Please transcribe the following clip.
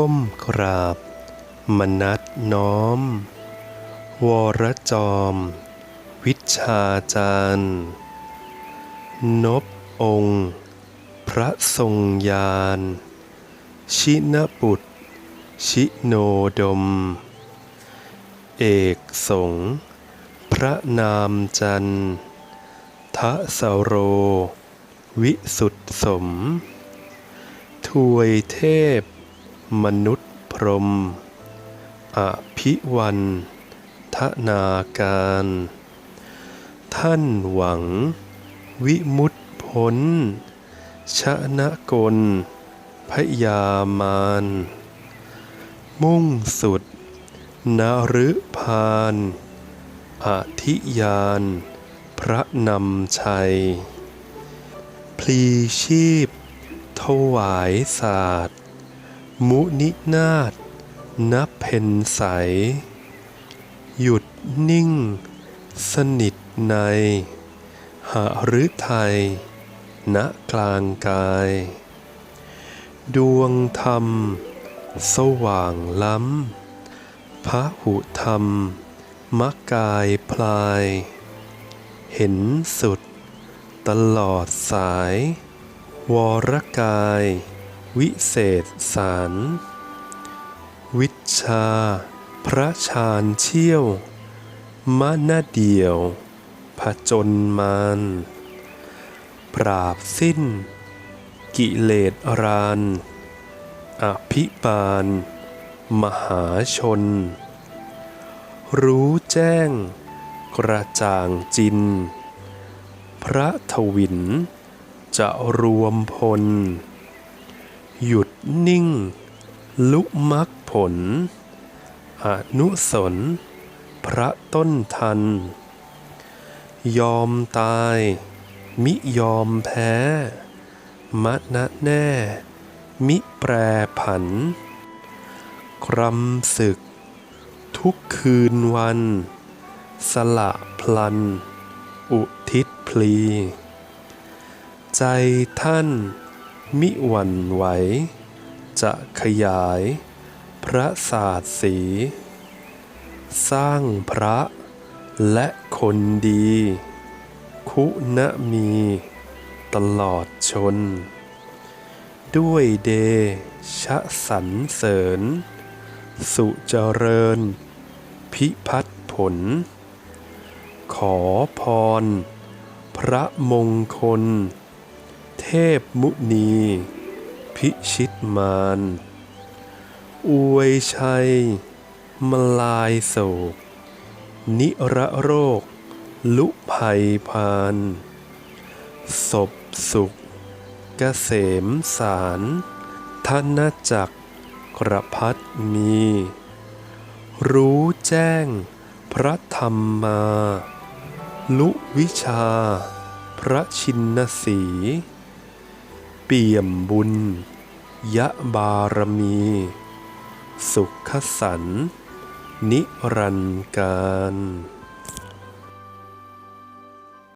ก้มกราบ มนัดน้อม วรจอม วิชาจารย์ นบองค์ พระทรงยาน ชินบุตร ชิโนดม เอกสงพระนามจันทะสโร วิสุทธสมถวยเทพ มนุษย์พรหมอภิวันทนาการ ท่านหวัง วิมุตพ้น ชนะกล พยามาน มุ่งสุดนฤพานอธิยาน พระนำชัย พลีชีพ ถวายศาสตร์ มุนินาถนับเพนใส หยุดนิ่ง สนิทใน หฤทัยณกลางกาย ดวงธรรม สว่างล้ำพระหุธรรมมกายพลาย เห็นสุด ตลอดสาย วรกาย วิเศษสาร วิชา พระชาญเชี่ยวมณเดียว ผจญมานปราบสิ้น กิเลสราน อภิบาล มหาชน รู้แจ้ง กระจ่างจิน พระทวิน จะรวมพล หยุดนิ่ง ลุมักผล อนุสน พระต้นทัน ยอมตาย มิยอมแพ้ มะนะแน่ มิแปรผัน ครำศึก ทุกคืนวัน สละพลัน อุทิศพลี ใจท่าน มิหวั่นไหว จะขยาย พระศาสสี สร้างพระและคนดี คุณมี ตลอดชน ด้วยเดชะสรรเสริญ สุเจริญ พิพัฒผล ขอพร พระมงคล เทพมุนี พิชิตมารอวยชัย มลายโศก นิระโรค ลุภัยพานศพสุขเกษมสารธนจักรกระพัดมี รู้แจ้ง พระธรรมมา ลุวิชา พระชินสี เปี่ยมบุญ ยะบารมี สุขสันนิรันดร์การ